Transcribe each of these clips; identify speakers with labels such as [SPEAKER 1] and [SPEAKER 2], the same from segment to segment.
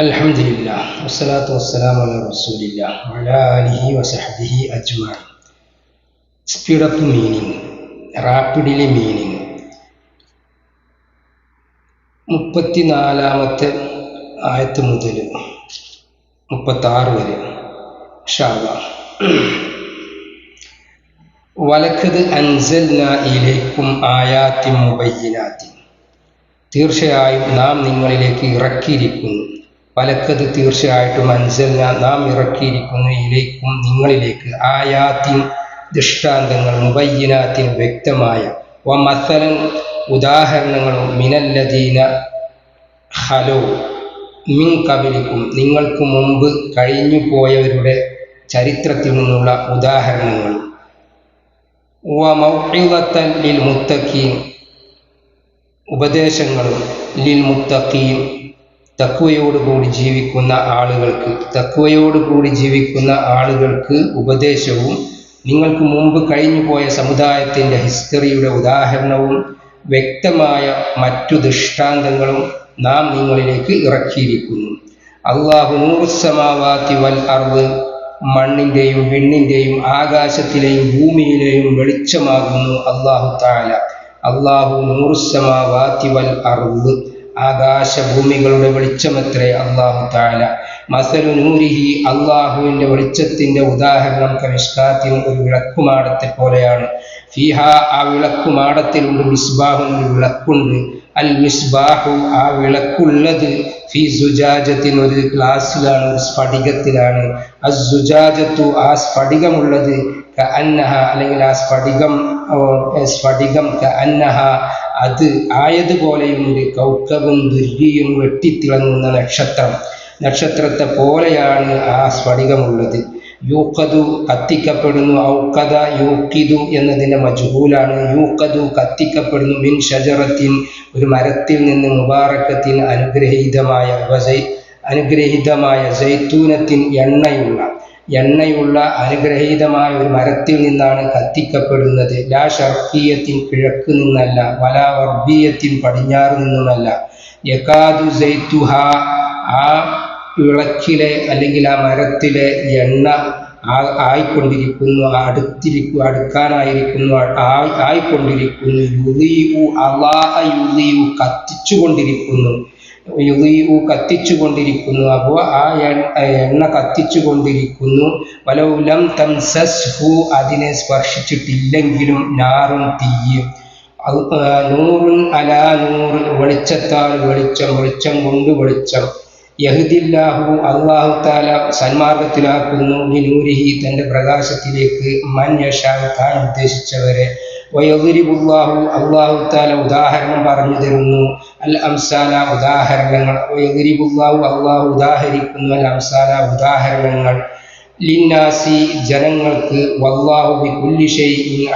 [SPEAKER 1] അലഹമില്ല വസ്സലാത്തു വസ്സലാം അല റസൂലില്ല അലിഹി വസഹബിഹി അജ്മാൻ സ്പീഡ് അപ്പ് മീനിങ് റാപ്പിഡിലെ മീനിങ് മുപ്പത്തിനാലാമത്തെ ആയത്ത് മുതൽ മുപ്പത്താറ് വരെ ഷാബ വലക്കത് അൻസൽക്കും ആയാത്തി മുബയ്യനാത്തി തീർച്ചയായും നാം നിങ്ങളിലേക്ക് ഇറക്കിയിരിക്കുന്നു. വലക്കത് തീർച്ചയായിട്ടും അൻസൽന നാം ഇറക്കിയിരിക്കുന്ന ഇലേക്കും നിങ്ങളിലേക്ക് ആയാത്തിൻ ദൃഷ്ടാന്തങ്ങൾ മുബയ്യനാത്തിൻ വ്യക്തമായ. വ മസലൻ ഉദാഹരണങ്ങളും മിനല്ലദീന ഹലോ മിൻ കബിലിക്കും നിങ്ങൾക്ക് മുമ്പ് കഴിഞ്ഞു പോയവരുടെ ചരിത്രത്തിൽ നിന്നുള്ള ഉദാഹരണങ്ങൾ. ലിൽ മുത്തഖീൻ. ഉപദേശങ്ങളും ലിൽ മുത്തഖീൻ. തക്വയോടുകൂടി ജീവിക്കുന്ന ആളുകൾക്ക് തക്വയോടുകൂടി ജീവിക്കുന്ന ആളുകൾക്ക് ഉപദേശവും നിങ്ങൾക്ക് മുമ്പ് കഴിഞ്ഞു പോയ സമുദായത്തിന്റെ ഹിസ്റ്ററിയുടെ ഉദാഹരണവും വ്യക്തമായ മറ്റു ദൃഷ്ടാന്തങ്ങളും നാം നിങ്ങളിലേക്ക് ഇറക്കിയിരിക്കുന്നു. അള്ളാഹു നൂറുസമാവാത്തി വൽ അറിവ് മണ്ണിന്റെയും വെണ്ണിന്റെയും ആകാശത്തിലെയും ഭൂമിയിലെയും വെളിച്ചമാകുന്നു അള്ളാഹു താല അള്ളാഹു നൂറുസമാവാത്തി വൽ അർവ് ആകാശഭൂമികളുടെ വെളിച്ചമത്രേ അള്ളാഹു താല മസലു നൂരിഹി അള്ളാഹുവിന്റെ വെളിച്ചത്തിന്റെ ഉദാഹരണം കമിഷ്കാത്തിന് ഒരു വിളക്കുമാടത്തെ പോലെയാണ്. ഫിഹ ആ വിളക്കുമാടത്തിലുണ്ട് മിസ്ബാഹുൻ ഒരു വിളക്കുണ്ട്. അൽ മിസ്ബാഹു ആ വിളക്കുള്ളത് ഫി സുജാജത്തിന് ഒരു ഗ്ലാസ്സിലാണ് ഒരു സ്ഫടികത്തിലാണ്. അസുജാജത്തു ആ സ്ഫടികമുള്ളത് അന്നഹ അല്ലെങ്കിൽ ആ സ്ഫടികം സ്ഫടികം അന്നഹ അത് ആയതുപോലെയുണ്ട്. കൗക്കവും വെട്ടി വെട്ടിത്തിളങ്ങുന്ന നക്ഷത്രം. നക്ഷത്രത്തെ പോലെയാണ് ആ സ്ഫടികമുള്ളത്. യൂക്കതു കത്തിക്കപ്പെടുന്നു. ഔക്കത യൂക്കിതു എന്നതിന്റെ മജുഹൂലാണ്. യൂക്കതു കത്തിക്കപ്പെടുന്നു. മിൻ ഷജറത്തിൻ ഒരു മരത്തിൽ നിന്ന് മുബാറക്കത്തിൻ അനുഗ്രഹീതമായ അനുഗ്രഹീതമായ ജൈത്തൂനത്തിൻ എണ്ണയുള്ള എണ്ണയുള്ള അനുഗ്രഹീതമായ ഒരു മരത്തിൽ നിന്നാണ് കത്തിക്കപ്പെടുന്നത്. ലാ ഷർക്കീയത്തിൻ കിഴക്ക് നിന്നല്ല വല വർബീയത്തിൻ പടിഞ്ഞാറ് നിന്നുമല്ല. യക്കാദു സൈത്തുഹ ആ വിളക്കിലെ അല്ലെങ്കിൽ ആ മരത്തിലെ എണ്ണ ആയിക്കൊണ്ടിരിക്കുന്നു അടുത്തിരിക്കു അടുക്കാനായിരിക്കുന്നു ആയിക്കൊണ്ടിരിക്കുന്നു. യുലിയു അള്ളാഹ യുലിയു കത്തിച്ചുകൊണ്ടിരിക്കുന്നു. യുലിയു കത്തിച്ചുകൊണ്ടിരിക്കുന്നു. അപ്പോൾ ആ എണ്ണ കത്തിച്ചുകൊണ്ടിരിക്കുന്നു. വലൗലം തംസസ്ഹു അതിനെ സ്പർശിച്ചിട്ടില്ലെങ്കിലും നാറും തീയും. നൂറുൻ അലാ നൂറ് വെളിച്ചത്താൽ വെളിച്ചം വെളിച്ചം കൊണ്ട് വെളിച്ചം. യഹുദില്ലാഹു അള്ളാഹു താല സന്മാർഗത്തിലാക്കുന്നു. നൂരിഹി തന്റെ പ്രകാശത്തിലേക്ക് മൻ യഷാ താൻ ഉദ്ദേശിച്ചവരെ. വയതിരിബുല്ലാഹു അള്ളാഹു താല ഉദാഹരണം പറഞ്ഞു തരുന്നു. അൽ അംസാല ഉദാഹരണങ്ങൾ. അള്ളാഹു ഉദാഹരിക്കുന്നു അൽ അംസാല ഉദാഹരണങ്ങൾ. ലിന്നാസി ജനങ്ങൾക്ക് വല്ലാഹു ബി കുല്ലി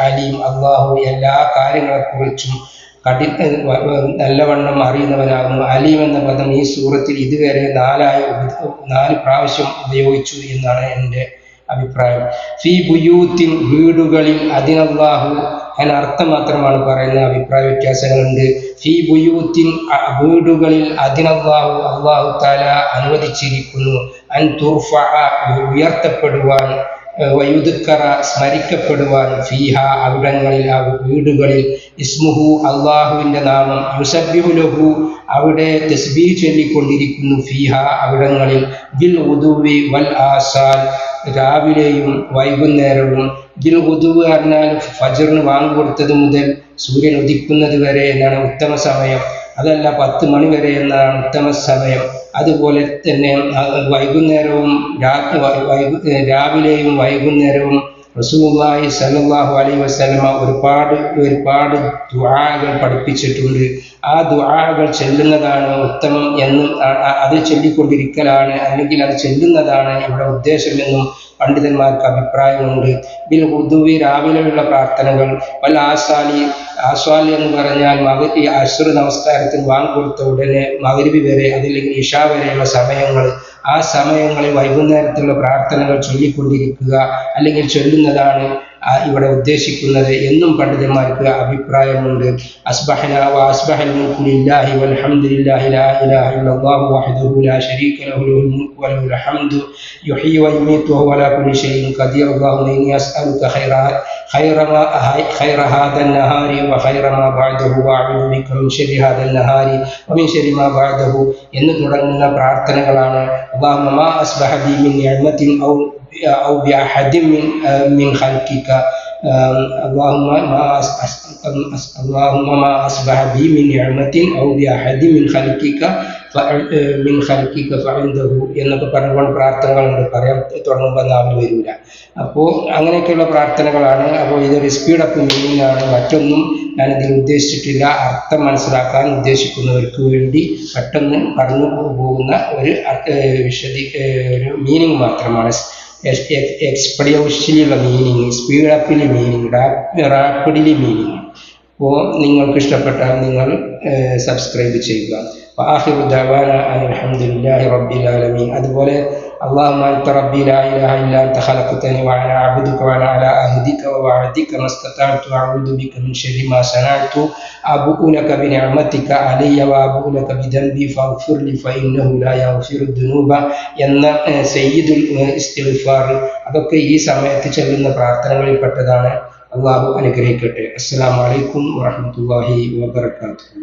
[SPEAKER 1] അലീം. അള്ളാഹു എല്ലാ കാര്യങ്ങളെക്കുറിച്ചും കടി നല്ലവണ്ണം അറിയുന്നവനാകുന്നു. അലീം എന്ന പദം ഈ സൂറത്തിൽ ഇതുവരെ നാലായ നാല് പ്രാവശ്യം ഉപയോഗിച്ചു എന്നാണ് എന്റെ അഭിപ്രായം. ഫി ബുയൂത്തിൻ വീടുകളിൽ അതിനല്ലാഹു അതിന് അർത്ഥം മാത്രമാണ് പറയുന്നത്. അഭിപ്രായ വ്യത്യാസങ്ങളുണ്ട്. ഫി ബുയൂത്തിൻ വീടുകളിൽ അതിനല്ലാഹു അള്ളാഹു താല അനുവദിച്ചിരിക്കുന്നു. അൻ തുർഫ ഉയർത്തപ്പെടുവാൻ വയുതുക്കറ സ്മരിക്കപ്പെടുവാൻ ഫീഹ അവിടങ്ങളിൽ ആ വീടുകളിൽ ഇസ്മുഹു അള്ളാഹുവിന്റെ നാമം യുസബിഹുലഹു അവിടെ തസ്ബീ ചൊല്ലിക്കൊണ്ടിരിക്കുന്നു ഫീഹ അവിടങ്ങളിൽ. ബിൽ ഉദുവി വൽ ആസാൽ രാവിലെയും വൈകുന്നേരവും ഇതിൽ ഉദുവ് പറഞ്ഞാൽ ഫജറിന് വാങ്ങിക്കൊടുത്തത് മുതൽ സൂര്യൻ ഉദിക്കുന്നത് വരെ എന്നാണ് ഉത്തമ സമയം. അതല്ല പത്ത് മണി വരെ എന്നാണ് ഉത്തമ സമയം. അതുപോലെ തന്നെ വൈകുന്നേരവും രാവിലെയും വൈകുന്നേരവും റസൂലുള്ളാഹി സല്ലല്ലാഹു അലൈഹി വസല്ലമ ഒരുപാട് ഒരുപാട് ദുആകൾ പഠിപ്പിച്ചിട്ടുണ്ട്. ആ ദുആകൾ ചെല്ലുന്നതാണ് ഉത്തമം എന്നും അത് ചൊല്ലിക്കൊണ്ടിരിക്കലാണ് അല്ലെങ്കിൽ അത് ചെല്ലുന്നതാണ് ഇവിടെ ഉദ്ദേശം എന്നും പണ്ഡിതന്മാർക്ക് അഭിപ്രായമുണ്ട്. ബിൽ ഉദുവി രാവിലെയുള്ള പ്രാർത്ഥനകൾ വൽ ആസാലി ആസ്വാലി എന്ന് പറഞ്ഞാൽ മക ഈ അസുർ നമസ്കാരത്തിൽ വാങ്ങിക്കൊടുത്ത ഉടനെ മകരുവി വരെ അതില്ലെങ്കിൽ ഇഷ വരെയുള്ള സമയങ്ങൾ ആ സമയങ്ങളിൽ വൈകുന്നേരത്തുള്ള പ്രാർത്ഥനകൾ ചൊല്ലിക്കൊണ്ടിരിക്കുക അല്ലെങ്കിൽ ചൊല്ലുന്നതാണ് ഇവിടെ ഉദ്ദേശിക്കുന്നത് എന്നും പണ്ഡിതന്മാർക്ക് അഭിപ്രായമുണ്ട് അസ്ബഹന വഅസ്ബഹൽ മുൽക്കു ലില്ലാഹി വൽഹംദുലില്ലാഹി ലാ ഇലാഹ ഇല്ലല്ലാഹു വഹ്ദഹു ലാ ശരീക ലഹു ലഹുൽ മുൽക്കു വലഹുൽ ഹംദു യുഹ്യി വയുമീതു വഹുവ അലാ കുല്ലി ഷൈഇൻ ഖദീർ اللهم إني أسألك خير خير ما خير هذا النهار وخير ما بعده وأعوذ بك من شر هذا النهار ومن شر ما بعده എന്ന് തുടങ്ങുന്ന പ്രാർത്ഥനകളാണ് اللهم ما أصبح بي من نعمة أو أو بأحد من من خلقك اللهم ما أس- أس- أس- اللهم ما أصبح بي من نعمة أو بأحد من خلقك ഫ- മിൻ ഖൽഖിക ഫഇൻദഹു എന്നൊക്കെ പറഞ്ഞുകൊണ്ട് പ്രാർത്ഥനകളുണ്ട് പറയാൻ തുടങ്ങുമ്പോൾ നാവിൽ വരില്ല അപ്പോൾ അങ്ങനെയൊക്കെയുള്ള പ്രാർത്ഥനകളാണ് അപ്പോൾ ഇതൊരു സ്പീഡ് അപ്പ് മീനിങ് ആണ് മറ്റൊന്നും ഞാൻ ഇതിൽ ഉദ്ദേശിച്ചിട്ടില്ല അർത്ഥം മനസ്സിലാക്കാൻ ഉദ്ദേശിക്കുന്നവർക്ക് വേണ്ടി പെട്ടെന്ന് കടന്നു പോകുന്ന ഒരു അർത്ഥ- ഏഹ് വിശദീ ഏഹ് ഒരു മീനിങ് മാത്രമാണ് എക്സ്പ്ലൗഷനിലെ മീനിങ് സ്പീഡ് സ്പീഡപ്പിൽ മീനിങ് റാപ്പിഡിലി മീനിങ് അപ്പോൾ നിങ്ങൾക്ക് ഇഷ്ടപ്പെട്ടാൽ നിങ്ങൾ സബ്സ്ക്രൈബ് ചെയ്യുക. ദവാന അലഹമുല്ലാ റബ്ബിലാലമീൻ അതുപോലെ اللهم أنت ربي لا إله إلا أنت خلقتني وأنا عبدك وأنا على عهدك ووعدك ما استطعت أعوذ بك من شر ما صنعت أبوء لك بنعمتك علي وأبوء لك بذنبي فاغفر لي فإنه لا يغفر الذنوب എന്ന ഏഹ്, സയ്യിദുൽ ഏഹ്, ഇസ്തിഗ്ഫാർ അതൊക്കെ ഈ സമയത്ത് ചെല്ലുന്ന പ്രാർത്ഥനകളിൽപ്പെട്ടതാണ് അള്ളാഹു അനുഗ്രഹിക്കട്ടെ അസ്സലാമു അലൈക്കും വറഹ്മത്തുള്ളാഹി വബറകാതുഹു